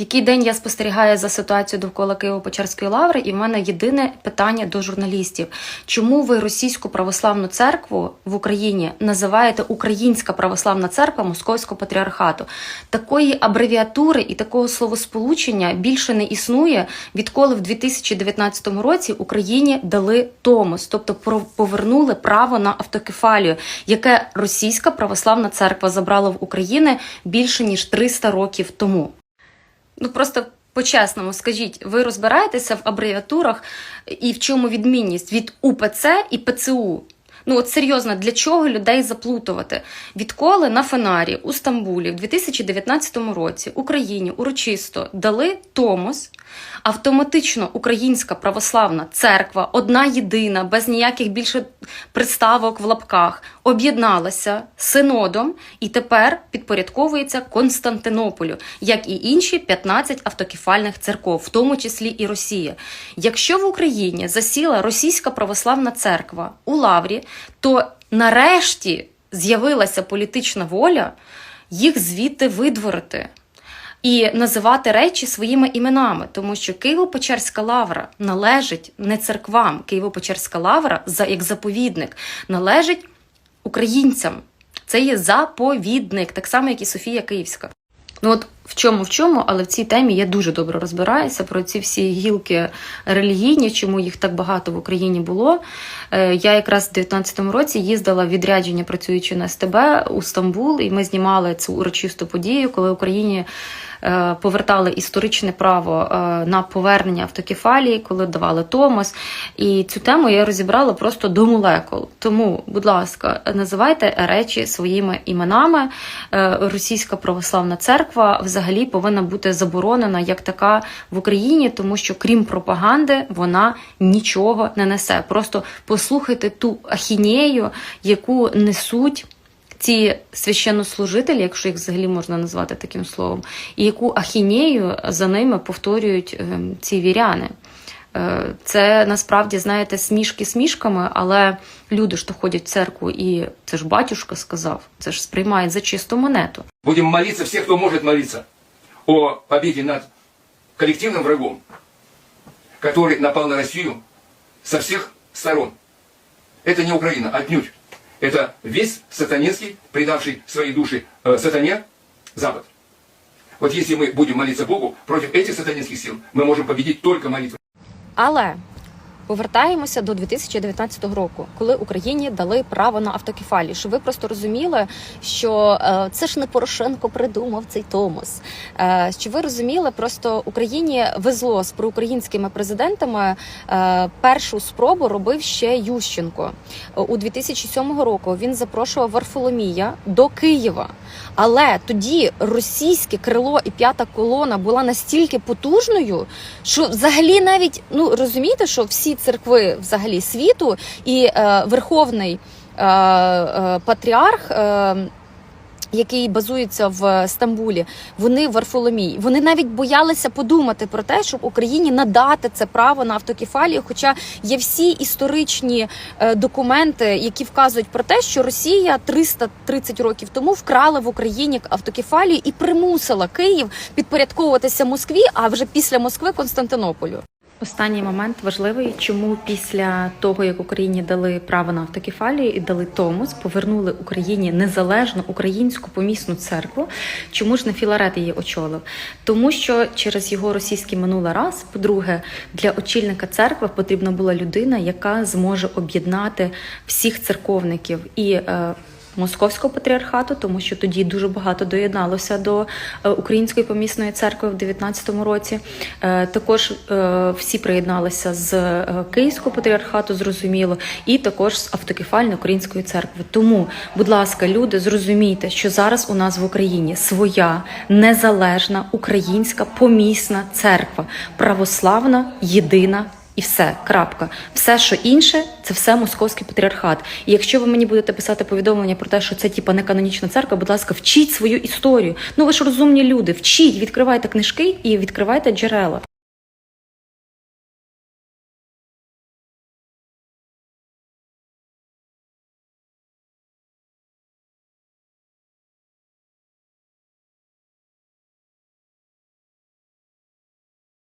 Який день я спостерігаю за ситуацією довкола Києво-Печерської лаври, і в мене єдине питання до журналістів: чому ви російську православну церкву в Україні називаєте Українська православна церква Московського патріархату? Такої абревіатури і такого словосполучення більше не існує, відколи в 2019 році Україні дали Томос, тобто повернули право на автокефалію, яке Російська православна церква забрала в Україні більше ніж 300 років тому. Ну просто по-чесному, скажіть, ви розбираєтеся в абревіатурах і в чому відмінність від УПЦ і ПЦУ? Ну от серйозно, для чого людей заплутувати? Відколи на Фенарі у Стамбулі в 2019 році Україні урочисто дали Томос, автоматично Українська православна церква, одна єдина, без ніяких більше приставок в лапках, об'єдналася синодом і тепер підпорядковується Константинополю, як і інші 15 автокефальних церков, в тому числі і Росія. Якщо в Україні засіла російська православна церква у Лаврі, то нарешті з'явилася політична воля їх звідти видворити і називати речі своїми іменами, тому що Києво-Печерська лавра належить не церквам. Києво-Печерська лавра як заповідник належить українцям. Це є заповідник, так само, як і Софія Київська. Ну от в чому в чому, але в цій темі я дуже добре розбираюся про ці всі гілки релігійні, чому їх так багато в Україні було. Е, Я якраз в 19-му році їздила в відрядження, працюючи на СТБ у Стамбул, і ми знімали цю урочисту подію, коли Україні е, повертали історичне право е, на повернення автокефалії, коли давали Томос. І цю тему я розібрала просто до молекул. Тому, будь ласка, називайте речі своїми іменами. Е, Російська православна церква взагалі повинна бути заборонена як така в Україні, тому що крім пропаганди вона нічого не несе. Просто послухайте ту ахінею, яку несуть ці священнослужителі, якщо їх взагалі можна назвати таким словом, і яку ахінею за ними повторюють е, ці віряни. Е, Це насправді, знаєте, смішки смішками, але люди ж то ходять в церкву, і це ж батюшка сказав, це ж сприймають за чисту монету. Будем молиться, все, кто может молиться, о победе над коллективным врагом, который напал на Россию со всех сторон. Это не Украина, отнюдь. Это весь сатанинский, предавший свои души э, сатане, Запад. Вот если мы будем молиться Богу против этих сатанинских сил, мы можем победить только молитвой. Але повертаємося до 2019 року, коли Україні дали право на автокефалію. Щоб ви просто розуміли, що е, це ж не Порошенко придумав цей Томос. Е, щоб ви розуміли, просто Україні везло з проукраїнськими президентами. Е, першу спробу робив ще Ющенко Е, у 2007 року. Він запрошував Варфоломія до Києва. Але тоді російське крило і п'ята колона була настільки потужною, що взагалі навіть ну розумієте, що всі церкви взагалі світу і е, верховний е, е, патріарх. Е, який базується в Стамбулі, вони Варфоломій. Вони навіть боялися подумати про те, щоб Україні надати це право на автокефалію. Хоча є всі історичні е, документи, які вказують про те, що Росія 330 років тому вкрала в Україні автокефалію і примусила Київ підпорядковуватися Москві, а вже після Москви Константинополю. Останній момент важливий, чому після того, як Україні дали право на автокефалію і дали Томос, повернули Україні незалежну українську помісну церкву. Чому ж не Філарет її очолив? Тому що через його російський минулий раз, по-друге, для очільника церкви потрібна була людина, яка зможе об'єднати всіх церковників і. Московського патріархату, тому що тоді дуже багато доєдналося до е, Української помісної церкви в 19-му році. Е, Також е, всі приєдналися з Київського патріархату, зрозуміло, і також з автокефальної української церкви. Тому, будь ласка, люди, зрозумійте, що зараз у нас в Україні своя незалежна українська помісна церква, православна, єдина. І все, крапка. Все, що інше, це все московський патріархат. І якщо ви мені будете писати повідомлення про те, що це типа не канонічна церква, будь ласка, вчіть свою історію. Ну ви ж розумні люди, вчіть, відкривайте книжки і відкривайте джерела.